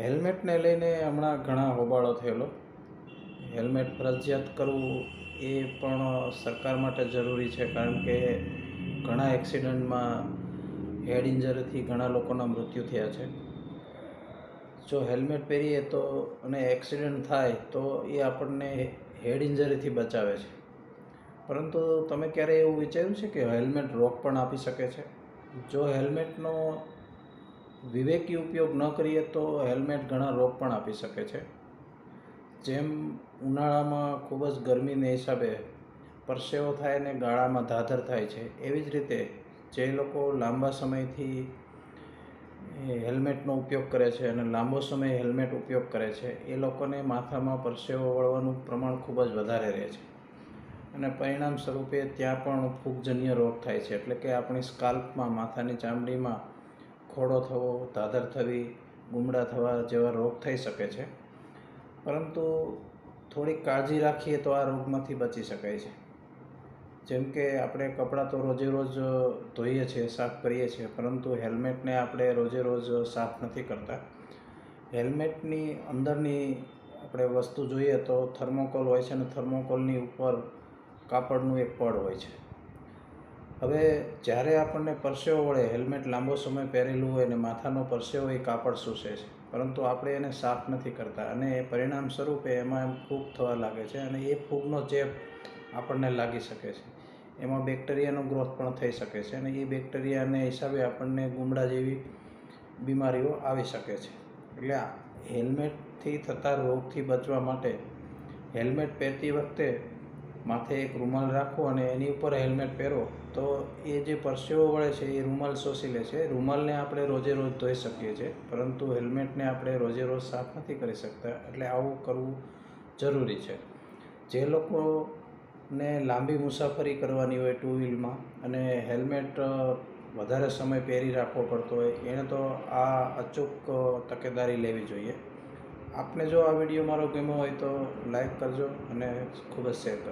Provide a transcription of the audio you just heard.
હેલ્મેટને લઈને હમણાં ઘણા હોબાળો થયેલો. હેલ્મેટ ફરજિયાત કરવું એ પણ સરકાર માટે જરૂરી છે, કારણ કે ઘણા એક્સિડન્ટમાં હેડ ઇન્જરીથી ઘણા લોકોના મૃત્યુ થયા છે. જો હેલ્મેટ પહેરીએ તો અને એક્સિડન્ટ થાય તો એ આપણને હેડ ઇન્જરીથી બચાવે છે. પરંતુ તમે ક્યારેય એવું વિચાર્યું છે કે હેલ્મેટ રોગ પણ આપી શકે છે? જો હેલ્મેટનો વિવેકી ઉપયોગ ન કરીએ તો હેલ્મેટ ઘણા રોગ પણ આપી શકે છે. જેમ ઉનાળામાં ખૂબ જ ગરમીને હિસાબે પરસેવો થાય ને ગાળામાં ધાધર થાય છે, એવી જ રીતે જે લોકો લાંબા સમયથી હેલ્મેટનો ઉપયોગ કરે છે અને લાંબો સમય હેલ્મેટ ઉપયોગ કરે છે, એ લોકોને માથામાં પરસેવો વળવાનું પ્રમાણ ખૂબ જ વધારે રહે છે. અને પરિણામ સ્વરૂપે ત્યાં પણ ફૂગજન્ય રોગ થાય છે, એટલે કે આપણી સ્કાલ્પમાં, માથાની ચામડીમાં ખોડો થવો ધાધર થવી, ગુમડા થવા જેવા રોગ થઈ શકે છે. પરંતુ થોડીક કાળજી રાખીએ તો આ રોગમાંથી બચી શકાય છે. જેમ કે આપણે કપડાં તો રોજે રોજ ધોઈએ છીએ, સાફ કરીએ છીએ, પરંતુ હેલ્મેટને આપણે રોજે રોજ સાફ નથી કરતા. હેલ્મેટની અંદરની આપણે વસ્તુ જોઈએ તો થર્મોકોલ હોય છે અને થર્મોકોલની ઉપર કાપડનું એક પડ હોય છે. હવે જ્યારે આપણને પરસેવો વળે, હેલ્મેટ લાંબો સમય પહેરેલું હોય અને માથાનો પરસેવો એ કાપડ સૂસે છે. પરંતુ આપણે એને સાફ નથી કરતા અને એ પરિણામ સ્વરૂપે એમાં ફૂગ થવા લાગે છે અને એ ફૂગનો ચેપ આપણને લાગી શકે છે. એમાં બેક્ટેરિયાનો ગ્રોથ પણ થઈ શકે છે અને એ બેક્ટેરિયાને હિસાબે આપણને ગુમડા જેવી બીમારીઓ આવી શકે છે. એટલે હેલ્મેટથી થતા રોગથી બચવા માટે હેલ્મેટ પહેરતી વખતે માથે એક રૂમાલ રાખો અને એની ઉપર હેલ્મેટ પહેરો, તો એ જે પરસેવો વળે છે, એ રૂમાલ શોષી લે છે. રૂમાલને આપણે રોજે રોજ ધોઈ શકીએ છીએ, પરંતુ હેલ્મેટને આપણે રોજે રોજ સાફ નથી કરી શકતા, એટલે આવું કરવું જરૂરી છે. જે લોકોને લાંબી મુસાફરી કરવાની હોય ટુ વ્હીલમાં અને હેલ્મેટ વધારે સમય પહેરી રાખવો પડતો હોય એણે તો આ અચૂક તકેદારી લેવી જોઈએ. આપને જો આ વીડિયો મારો ગમ્યો હોય તો લાઈક કરજો અને ખૂબ જ શેર કરજો.